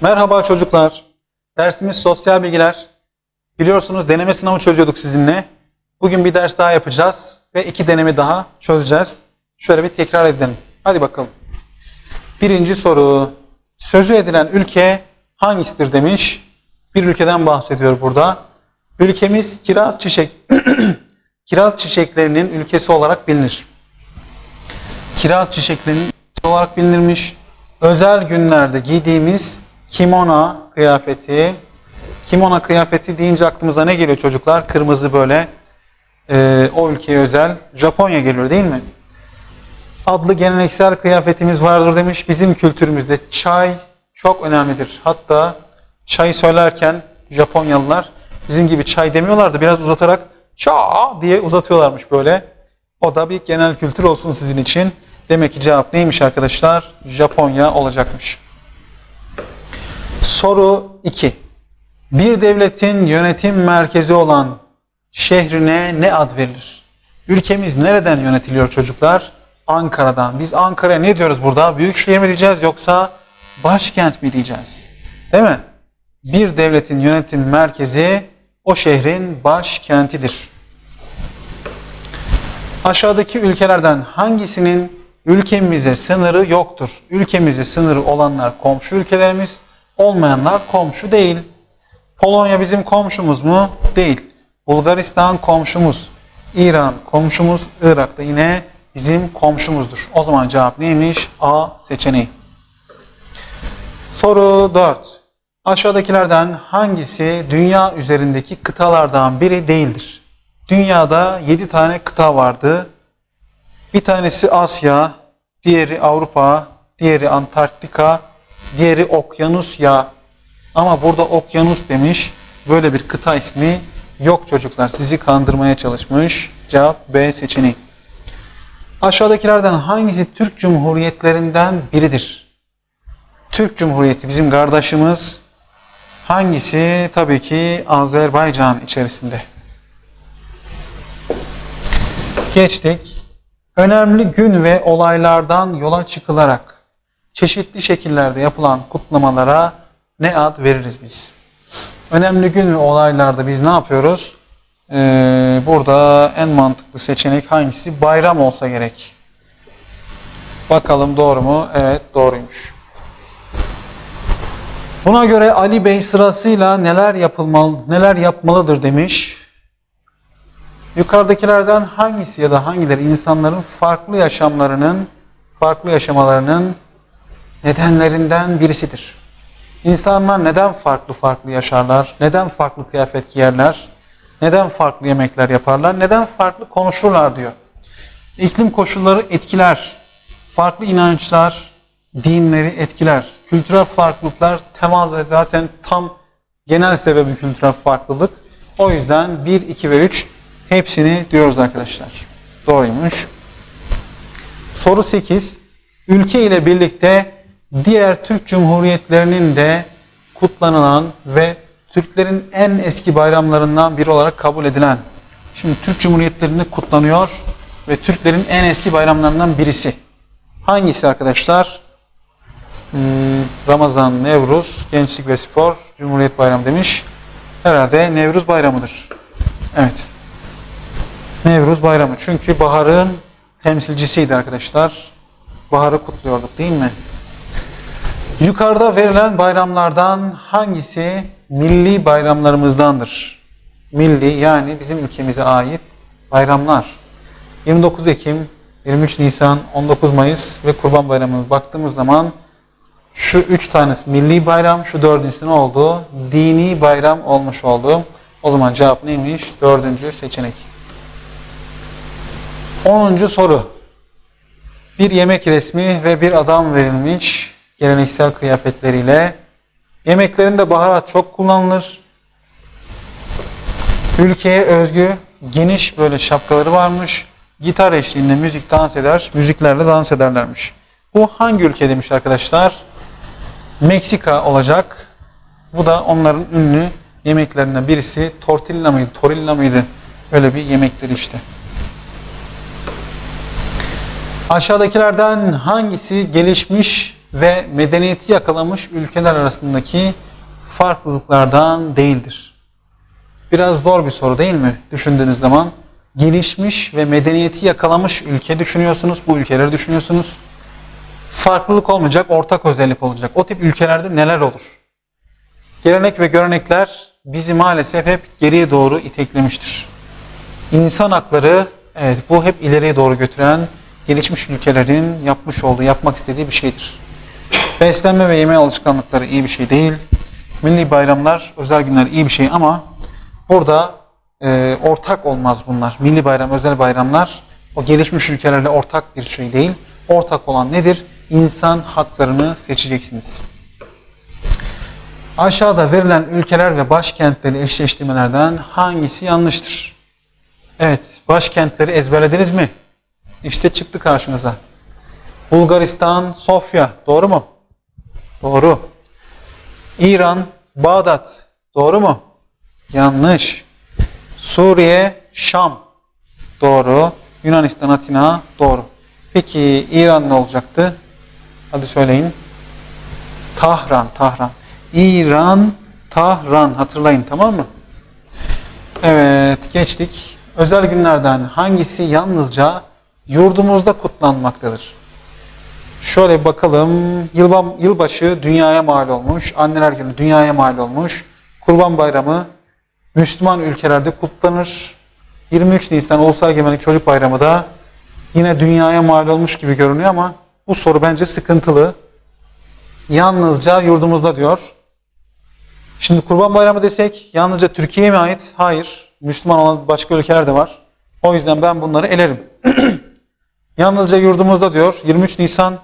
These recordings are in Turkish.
Merhaba çocuklar. Dersimiz sosyal bilgiler. Biliyorsunuz deneme sınavı çözüyorduk sizinle. Bugün bir ders daha yapacağız ve iki deneme daha çözeceğiz. Şöyle bir tekrar edelim. Hadi bakalım. Birinci soru. Sözü edilen ülke hangisidir demiş. Bir ülkeden bahsediyor burada. Ülkemiz kiraz çiçek kiraz çiçeklerinin ülkesi olarak bilinir. Kiraz çiçeklerinin olarak bilinirmiş. Özel günlerde giydiğimiz kimona kıyafeti. Kimona kıyafeti deyince aklımıza ne geliyor çocuklar? Kırmızı böyle e, o ülkeye özel. Japonya geliyor değil mi? Adlı geleneksel kıyafetimiz vardır demiş. Bizim kültürümüzde çay çok önemlidir. Hatta çayı söylerken Japonyalılar bizim gibi çay demiyorlardı. Biraz uzatarak ça diye uzatıyorlarmış böyle. O da bir genel kültür olsun sizin için. Demek ki cevap neymiş arkadaşlar? Japonya olacakmış. Soru 2. Bir devletin yönetim merkezi olan şehrine ne ad verilir? Ülkemiz nereden yönetiliyor çocuklar? Ankara'dan. Biz Ankara'ya ne diyoruz burada? Büyükşehir mi diyeceğiz yoksa başkent mi diyeceğiz? Değil mi? Bir devletin yönetim merkezi o şehrin başkentidir. Aşağıdaki ülkelerden hangisinin ülkemize sınırı yoktur? Ülkemize sınırı olanlar komşu ülkelerimiz, olmayanlar komşu değil. Polonya bizim komşumuz mu? Değil. Bulgaristan komşumuz. İran komşumuz. Irak da yine bizim komşumuzdur. O zaman cevap neymiş? A seçeneği. Soru 4. Aşağıdakilerden hangisi dünya üzerindeki kıtalardan biri değildir? Dünyada 7 tane kıta vardı. Bir tanesi Asya, diğeri Avrupa, diğeri Antarktika, diğeri Okyanusya. Ama burada Okyanus demiş. Böyle bir kıta ismi yok çocuklar. Sizi kandırmaya çalışmış. Cevap B seçeneği. Aşağıdakilerden hangisi Türk Cumhuriyetlerinden biridir? Türk Cumhuriyeti bizim kardeşimiz. Hangisi? Tabii ki Azerbaycan içerisinde. Geçtik. Önemli gün ve olaylardan yola çıkılarak çeşitli şekillerde yapılan kutlamalara ne ad veririz biz? Önemli gün ve olaylarda biz ne yapıyoruz? Ee, burada en mantıklı seçenek hangisi? Bayram olsa gerek. Bakalım doğru mu? Evet doğruymuş. Buna göre Ali Bey sırasıyla neler yapılmalı, neler yapmalıdır demiş. Yukarıdakilerden hangisi ya da hangileri insanların farklı yaşamlarının, farklı yaşamalarının nedenlerinden birisidir? İnsanlar neden farklı farklı yaşarlar? Neden farklı kıyafet giyerler? Neden farklı yemekler yaparlar? Neden farklı konuşurlar diyor. İklim koşulları etkiler. Farklı inançlar, dinleri etkiler. Kültürel farklılıklar temas zaten tam genel sebebi kültürel farklılık. O yüzden 1, 2 ve 3 hepsini diyoruz arkadaşlar. Doğruymuş. Soru 8. Ülke ile birlikte diğer Türk Cumhuriyetlerinin de kutlanılan ve Türklerin en eski bayramlarından biri olarak kabul edilen. Şimdi Türk Cumhuriyetlerinde kutlanıyor ve Türklerin en eski bayramlarından birisi. Hangisi arkadaşlar? Hmm, Ramazan, Nevruz, Gençlik ve Spor, Cumhuriyet Bayramı demiş. Herhalde Nevruz Bayramı'dır. Evet. Nevruz Bayramı. Çünkü baharın temsilcisiydi arkadaşlar. Baharı kutluyorduk değil mi? Yukarıda verilen bayramlardan hangisi milli bayramlarımızdandır? Milli yani bizim ülkemize ait bayramlar. 29 Ekim, 23 Nisan, 19 Mayıs ve Kurban Bayramı'na baktığımız zaman şu üç tanesi milli bayram, şu dördüncüsü ne oldu? Dini bayram olmuş oldu. O zaman cevap neymiş? Dördüncü seçenek. Onuncu soru. Bir yemek resmi ve bir adam verilmiş geleneksel kıyafetleriyle. Yemeklerinde baharat çok kullanılır. Ülkeye özgü geniş böyle şapkaları varmış. Gitar eşliğinde müzik dans eder, müziklerle dans ederlermiş. Bu hangi ülke demiş arkadaşlar? Meksika olacak. Bu da onların ünlü yemeklerinden birisi. Tortilla mıydı, torilla mıydı? Öyle bir yemekleri işte. Aşağıdakilerden hangisi gelişmiş ve medeniyeti yakalamış ülkeler arasındaki farklılıklardan değildir. Biraz zor bir soru değil mi düşündüğünüz zaman? Gelişmiş ve medeniyeti yakalamış ülke düşünüyorsunuz, bu ülkeleri düşünüyorsunuz. Farklılık olmayacak, ortak özellik olacak. O tip ülkelerde neler olur? Gelenek ve görenekler bizi maalesef hep geriye doğru iteklemiştir. İnsan hakları, evet bu hep ileriye doğru götüren gelişmiş ülkelerin yapmış olduğu, yapmak istediği bir şeydir. Beslenme ve yeme alışkanlıkları iyi bir şey değil. Milli bayramlar, özel günler iyi bir şey ama burada e, ortak olmaz bunlar. Milli bayram, özel bayramlar o gelişmiş ülkelerle ortak bir şey değil. Ortak olan nedir? İnsan haklarını seçeceksiniz. Aşağıda verilen ülkeler ve başkentleri eşleştirmelerden hangisi yanlıştır? Evet, başkentleri ezberlediniz mi? İşte çıktı karşınıza. Bulgaristan, Sofya. Doğru mu? Doğru. İran, Bağdat. Doğru mu? Yanlış. Suriye, Şam. Doğru. Yunanistan, Atina. Doğru. Peki İran ne olacaktı? Hadi söyleyin. Tahran, Tahran. İran, Tahran. Hatırlayın tamam mı? Evet, geçtik. Özel günlerden hangisi yalnızca yurdumuzda kutlanmaktadır? Şöyle bakalım. Yılba, yılbaşı dünyaya mal olmuş. Anneler günü dünyaya mal olmuş. Kurban Bayramı Müslüman ülkelerde kutlanır. 23 Nisan Ulusal Egemenlik Çocuk Bayramı da yine dünyaya mal olmuş gibi görünüyor ama bu soru bence sıkıntılı. Yalnızca yurdumuzda diyor. Şimdi Kurban Bayramı desek yalnızca Türkiye'ye mi ait? Hayır. Müslüman olan başka ülkeler de var. O yüzden ben bunları elerim. yalnızca yurdumuzda diyor. 23 Nisan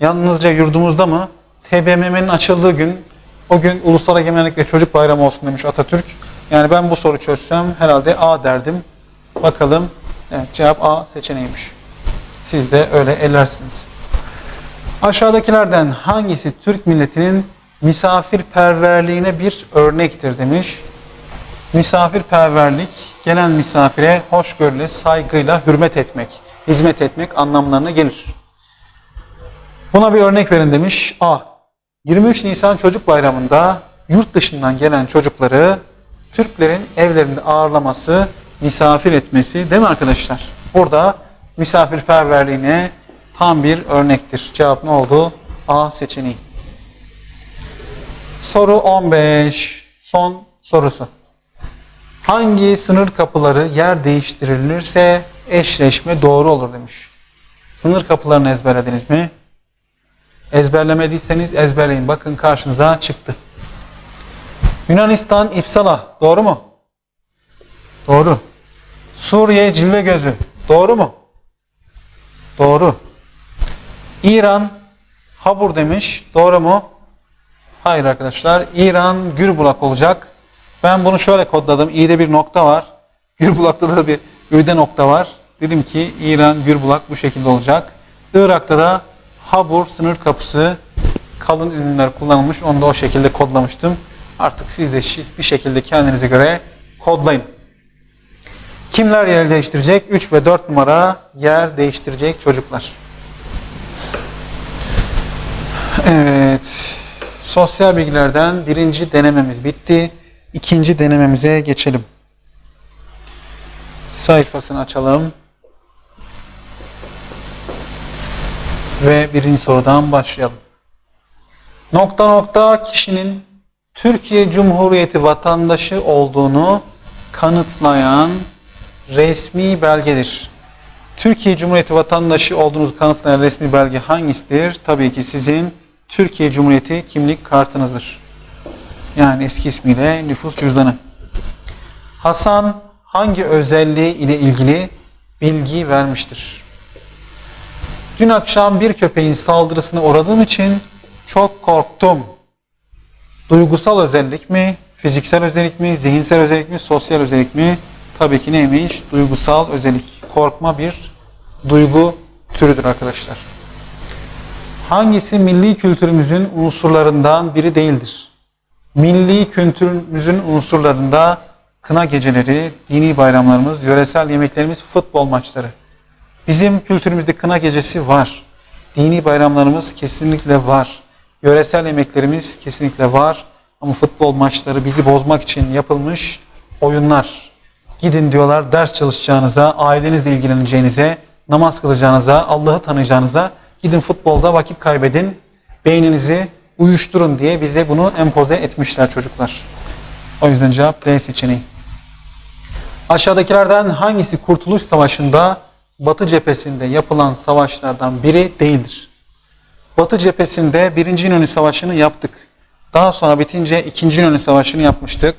yalnızca yurdumuzda mı? TBMM'nin açıldığı gün o gün Ulusal Egemenlik ve Çocuk Bayramı olsun demiş Atatürk. Yani ben bu soru çözsem herhalde A derdim. Bakalım. Evet, cevap A seçeneğiymiş. Siz de öyle ellersiniz. Aşağıdakilerden hangisi Türk milletinin misafirperverliğine bir örnektir demiş. Misafirperverlik, gelen misafire hoşgörüyle, saygıyla hürmet etmek, hizmet etmek anlamlarına gelir. Buna bir örnek verin demiş. A. 23 Nisan Çocuk Bayramı'nda yurt dışından gelen çocukları Türklerin evlerinde ağırlaması, misafir etmesi değil mi arkadaşlar? Burada misafirperverliğine tam bir örnektir. Cevap ne oldu? A seçeneği. Soru 15. Son sorusu. Hangi sınır kapıları yer değiştirilirse eşleşme doğru olur demiş. Sınır kapılarını ezberlediniz mi? Ezberlemediyseniz ezberleyin. Bakın karşınıza çıktı. Yunanistan İpsala. Doğru mu? Doğru. Suriye Cilve Gözü. Doğru mu? Doğru. İran Habur demiş. Doğru mu? Hayır arkadaşlar. İran Gürbulak olacak. Ben bunu şöyle kodladım. İ'de bir nokta var. Gürbulak'ta da bir Ü'de nokta var. Dedim ki İran Gürbulak bu şekilde olacak. Irak'ta da Habur sınır kapısı kalın ünlüler kullanılmış. Onu da o şekilde kodlamıştım. Artık siz de bir şekilde kendinize göre kodlayın. Kimler yer değiştirecek? 3 ve 4 numara yer değiştirecek çocuklar. Evet. Sosyal bilgilerden birinci denememiz bitti. İkinci denememize geçelim. Sayfasını açalım. Ve birinci sorudan başlayalım. Nokta nokta kişinin Türkiye Cumhuriyeti vatandaşı olduğunu kanıtlayan resmi belgedir. Türkiye Cumhuriyeti vatandaşı olduğunuzu kanıtlayan resmi belge hangisidir? Tabii ki sizin Türkiye Cumhuriyeti kimlik kartınızdır. Yani eski ismiyle nüfus cüzdanı. Hasan hangi özelliği ile ilgili bilgi vermiştir? Dün akşam bir köpeğin saldırısına uğradığım için çok korktum. Duygusal özellik mi, fiziksel özellik mi, zihinsel özellik mi, sosyal özellik mi? Tabii ki neymiş? Duygusal özellik. Korkma bir duygu türüdür arkadaşlar. Hangisi milli kültürümüzün unsurlarından biri değildir? Milli kültürümüzün unsurlarında kına geceleri, dini bayramlarımız, yöresel yemeklerimiz, futbol maçları. Bizim kültürümüzde kına gecesi var. Dini bayramlarımız kesinlikle var. Yöresel yemeklerimiz kesinlikle var. Ama futbol maçları bizi bozmak için yapılmış oyunlar. Gidin diyorlar ders çalışacağınıza, ailenizle ilgileneceğinize, namaz kılacağınıza, Allah'ı tanıyacağınıza gidin futbolda vakit kaybedin, beyninizi uyuşturun diye bize bunu empoze etmişler çocuklar. O yüzden cevap D seçeneği. Aşağıdakilerden hangisi Kurtuluş Savaşı'nda Batı cephesinde yapılan savaşlardan biri değildir? Batı cephesinde 1. İnönü Savaşı'nı yaptık. Daha sonra bitince 2. İnönü Savaşı'nı yapmıştık.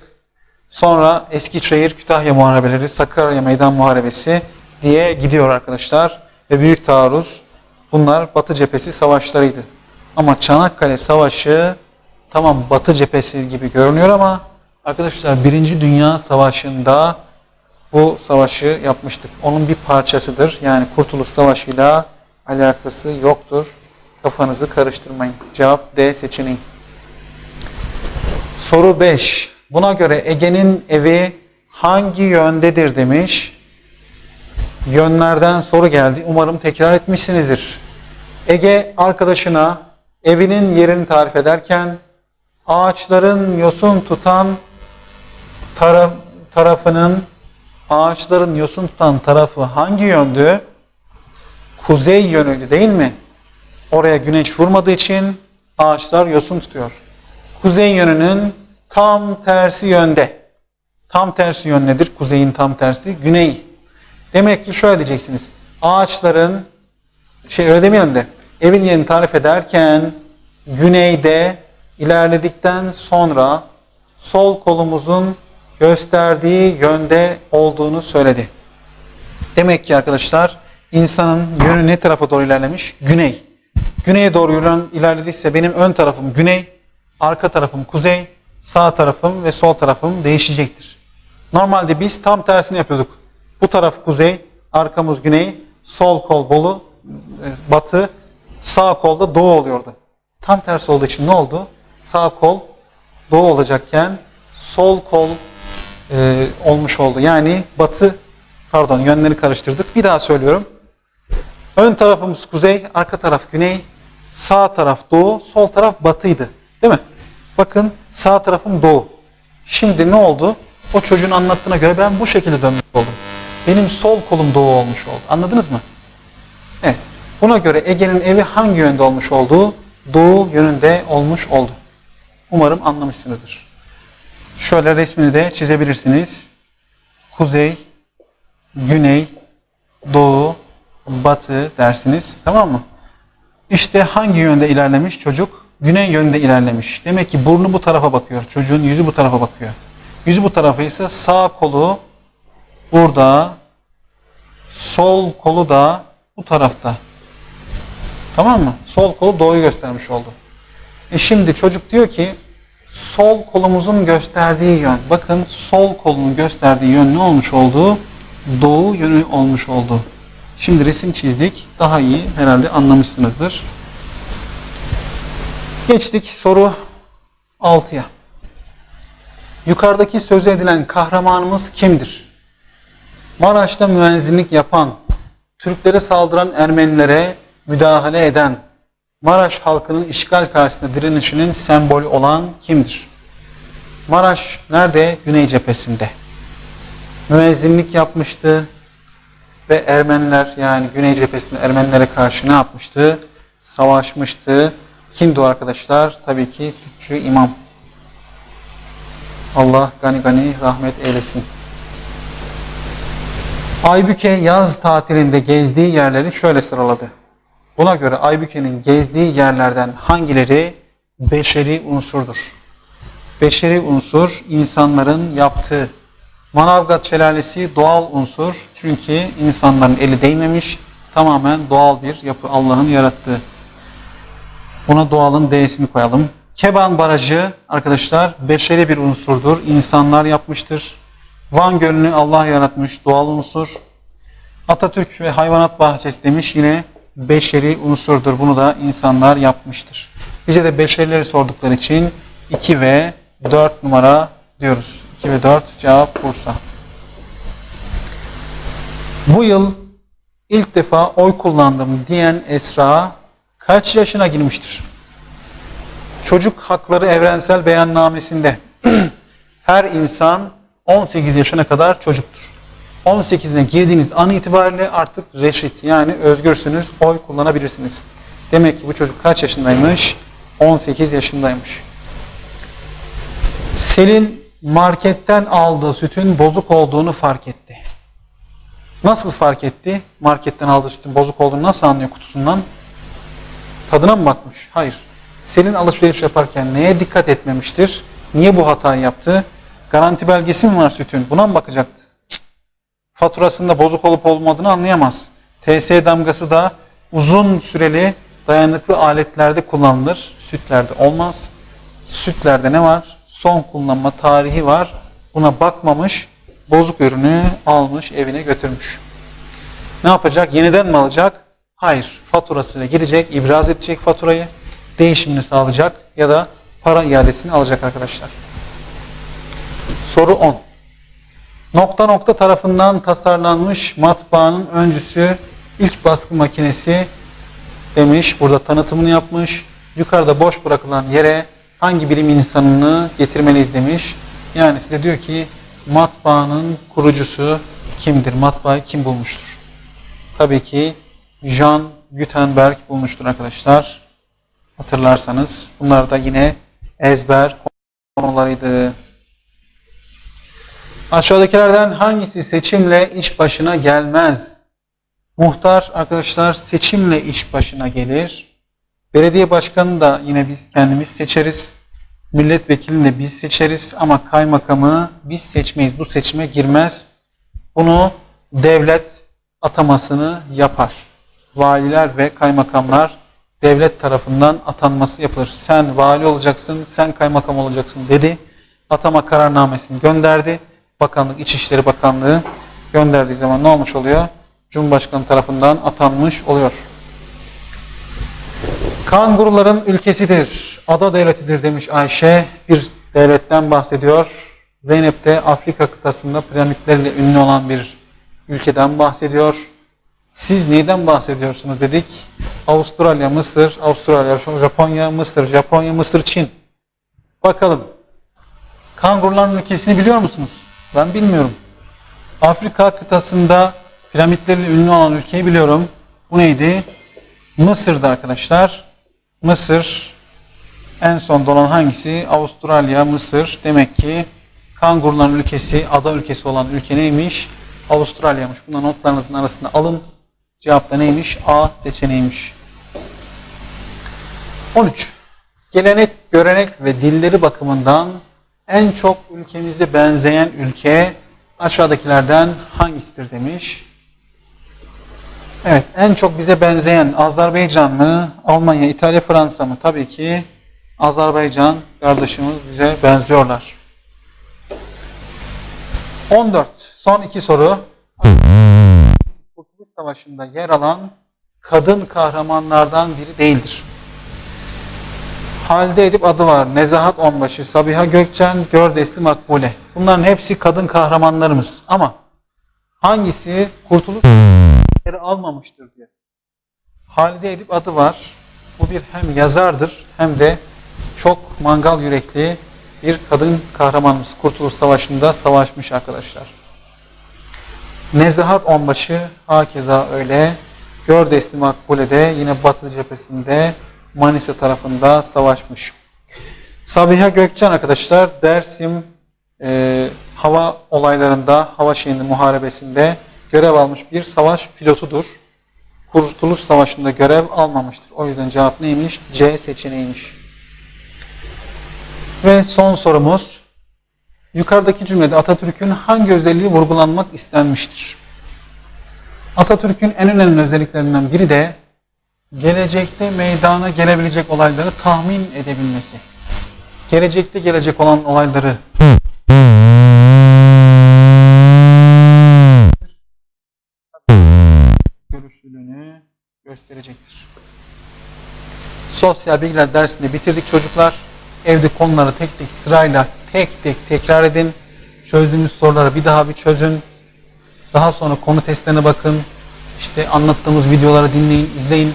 Sonra Eskişehir, Kütahya Muharebeleri, Sakarya Meydan Muharebesi diye gidiyor arkadaşlar. Ve Büyük Taarruz bunlar Batı cephesi savaşlarıydı. Ama Çanakkale Savaşı tamam Batı cephesi gibi görünüyor ama arkadaşlar 1. Dünya Savaşı'nda bu savaşı yapmıştık. Onun bir parçasıdır. Yani Kurtuluş Savaşı'yla alakası yoktur. Kafanızı karıştırmayın. Cevap D seçeneği. Soru 5. Buna göre Ege'nin evi hangi yöndedir demiş. Yönlerden soru geldi. Umarım tekrar etmişsinizdir. Ege arkadaşına evinin yerini tarif ederken ağaçların yosun tutan taraf, tarafının ağaçların yosun tutan tarafı hangi yöndü? Kuzey yönüydü değil mi? Oraya güneş vurmadığı için ağaçlar yosun tutuyor. Kuzey yönünün tam tersi yönde. Tam tersi yön nedir? Kuzeyin tam tersi güney. Demek ki şöyle diyeceksiniz. Ağaçların şey öyle demeyelim de evin yerini tarif ederken güneyde ilerledikten sonra sol kolumuzun gösterdiği yönde olduğunu söyledi. Demek ki arkadaşlar insanın yönü ne tarafa doğru ilerlemiş? Güney. Güneye doğru ilerlediyse benim ön tarafım güney, arka tarafım kuzey, sağ tarafım ve sol tarafım değişecektir. Normalde biz tam tersini yapıyorduk. Bu taraf kuzey, arkamız güney, sol kol bolu, batı, sağ kolda doğu oluyordu. Tam tersi olduğu için ne oldu? Sağ kol doğu olacakken sol kol e, olmuş oldu. Yani batı, pardon yönleri karıştırdık. Bir daha söylüyorum. Ön tarafımız kuzey, arka taraf güney, sağ taraf doğu, sol taraf batıydı. Değil mi? Bakın sağ tarafım doğu. Şimdi ne oldu? O çocuğun anlattığına göre ben bu şekilde dönmüş oldum. Benim sol kolum doğu olmuş oldu. Anladınız mı? Evet. Buna göre Ege'nin evi hangi yönde olmuş olduğu doğu yönünde olmuş oldu. Umarım anlamışsınızdır. Şöyle resmini de çizebilirsiniz. Kuzey, güney, doğu, batı dersiniz. Tamam mı? İşte hangi yönde ilerlemiş çocuk? Güney yönde ilerlemiş. Demek ki burnu bu tarafa bakıyor. Çocuğun yüzü bu tarafa bakıyor. Yüzü bu tarafa ise sağ kolu burada, sol kolu da bu tarafta. Tamam mı? Sol kolu doğuyu göstermiş oldu. E şimdi çocuk diyor ki sol kolumuzun gösterdiği yön. Bakın sol kolunun gösterdiği yön ne olmuş oldu? Doğu yönü olmuş oldu. Şimdi resim çizdik. Daha iyi herhalde anlamışsınızdır. Geçtik soru 6'ya. Yukarıdaki söz edilen kahramanımız kimdir? Maraş'ta müezzinlik yapan, Türklere saldıran Ermenilere müdahale eden, Maraş halkının işgal karşısında direnişinin sembolü olan kimdir? Maraş nerede? Güney cephesinde. Müezzinlik yapmıştı ve Ermeniler yani Güney cephesinde Ermenilere karşı ne yapmıştı? Savaşmıştı. Kimdi o arkadaşlar? Tabii ki Sütçü İmam. Allah gani gani rahmet eylesin. Aybüke yaz tatilinde gezdiği yerleri şöyle sıraladı. Buna göre Aybüke'nin gezdiği yerlerden hangileri beşeri unsurdur? Beşeri unsur insanların yaptığı. Manavgat şelalesi doğal unsur. Çünkü insanların eli değmemiş. Tamamen doğal bir yapı. Allah'ın yarattığı. Buna doğalın D'sini koyalım. Keban Barajı arkadaşlar beşeri bir unsurdur. İnsanlar yapmıştır. Van Gölü'nü Allah yaratmış doğal unsur. Atatürk ve hayvanat bahçesi demiş yine beşeri unsurdur. Bunu da insanlar yapmıştır. Bize de beşerileri sordukları için 2 ve 4 numara diyoruz. 2 ve 4 cevap Bursa. Bu yıl ilk defa oy kullandım diyen Esra kaç yaşına girmiştir? Çocuk Hakları Evrensel Beyannamesi'nde her insan 18 yaşına kadar çocuktur. 18'ine girdiğiniz an itibariyle artık reşit yani özgürsünüz, oy kullanabilirsiniz. Demek ki bu çocuk kaç yaşındaymış? 18 yaşındaymış. Selin marketten aldığı sütün bozuk olduğunu fark etti. Nasıl fark etti? Marketten aldığı sütün bozuk olduğunu nasıl anlıyor kutusundan? Tadına mı bakmış? Hayır. Selin alışveriş yaparken neye dikkat etmemiştir? Niye bu hatayı yaptı? Garanti belgesi mi var sütün? Buna mı bakacaktı? Faturasında bozuk olup olmadığını anlayamaz. TS damgası da uzun süreli dayanıklı aletlerde kullanılır. Sütlerde olmaz. Sütlerde ne var? Son kullanma tarihi var. Buna bakmamış, bozuk ürünü almış, evine götürmüş. Ne yapacak? Yeniden mi alacak? Hayır. Faturasıyla gidecek, ibraz edecek faturayı, değişimini sağlayacak ya da para iadesini alacak arkadaşlar. Soru 10. Nokta nokta tarafından tasarlanmış matbaanın öncüsü ilk baskı makinesi demiş. Burada tanıtımını yapmış. Yukarıda boş bırakılan yere hangi bilim insanını getirmeliyiz demiş. Yani size diyor ki matbaanın kurucusu kimdir? Matbaayı kim bulmuştur? Tabii ki Jean Gutenberg bulmuştur arkadaşlar. Hatırlarsanız. Bunlar da yine ezber konularıydı. Aşağıdakilerden hangisi seçimle iş başına gelmez? Muhtar arkadaşlar seçimle iş başına gelir. Belediye başkanı da yine biz kendimiz seçeriz. Milletvekilini de biz seçeriz ama kaymakamı biz seçmeyiz. Bu seçime girmez. Bunu devlet atamasını yapar. Valiler ve kaymakamlar devlet tarafından atanması yapılır. Sen vali olacaksın, sen kaymakam olacaksın dedi. Atama kararnamesini gönderdi. Bakanlık, İçişleri Bakanlığı gönderdiği zaman ne olmuş oluyor? Cumhurbaşkanı tarafından atanmış oluyor. Kanguruların ülkesidir, ada devletidir demiş Ayşe. Bir devletten bahsediyor. Zeynep de Afrika kıtasında piramitleriyle ünlü olan bir ülkeden bahsediyor. Siz neyden bahsediyorsunuz dedik. Avustralya, Mısır, Avustralya, Japonya, Mısır, Japonya, Mısır, Çin. Bakalım. Kanguruların ülkesini biliyor musunuz? Ben bilmiyorum. Afrika kıtasında piramitleriyle ünlü olan ülkeyi biliyorum. Bu neydi? Mısır'da arkadaşlar. Mısır en son dolan hangisi? Avustralya, Mısır. Demek ki kanguruların ülkesi, ada ülkesi olan ülke neymiş? Avustralya'mış. Bunların notlarınızın arasında alın. Cevap da neymiş? A seçeneğiymiş. 13. Gelenek, görenek ve dilleri bakımından en çok ülkemizde benzeyen ülke aşağıdakilerden hangisidir demiş. Evet, en çok bize benzeyen Azerbaycan mı, Almanya, İtalya, Fransa mı? Tabii ki Azerbaycan kardeşimiz bize benziyorlar. 14. Son iki soru. Kurtuluş Savaşı'nda yer alan kadın kahramanlardan biri değildir. Halide Edip adı var. Nezahat Onbaşı, Sabiha Gökçen, Gördesli Makbule. Bunların hepsi kadın kahramanlarımız. Ama hangisi Kurtuluş yeri almamıştır diyor. Halide Edip adı var. Bu bir hem yazardır hem de çok mangal yürekli bir kadın kahramanımız. Kurtuluş Savaşı'nda savaşmış arkadaşlar. Nezahat Onbaşı hakeza öyle. Gördesli Makbule'de yine Batı cephesinde Manisa tarafında savaşmış. Sabiha Gökçen arkadaşlar Dersim e, hava olaylarında, hava şeyinde, muharebesinde görev almış bir savaş pilotudur. Kurtuluş Savaşı'nda görev almamıştır. O yüzden cevap neymiş? C seçeneğiymiş. Ve son sorumuz. Yukarıdaki cümlede Atatürk'ün hangi özelliği vurgulanmak istenmiştir? Atatürk'ün en önemli özelliklerinden biri de gelecekte meydana gelebilecek olayları tahmin edebilmesi. Gelecekte gelecek olan olayları görüşlülüğünü gösterecektir. Sosyal bilgiler dersinde bitirdik çocuklar. Evde konuları tek tek sırayla tek tek tekrar edin. Çözdüğünüz soruları bir daha bir çözün. Daha sonra konu testlerine bakın. İşte anlattığımız videoları dinleyin, izleyin.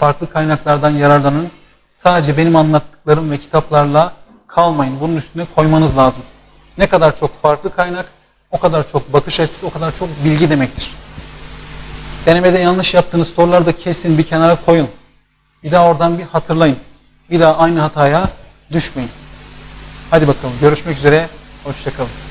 Farklı kaynaklardan yararlanın. Sadece benim anlattıklarım ve kitaplarla kalmayın. Bunun üstüne koymanız lazım. Ne kadar çok farklı kaynak, o kadar çok bakış açısı, o kadar çok bilgi demektir. Denemede yanlış yaptığınız soruları da kesin bir kenara koyun. Bir daha oradan bir hatırlayın. Bir daha aynı hataya düşmeyin. Hadi bakalım görüşmek üzere. Hoşçakalın.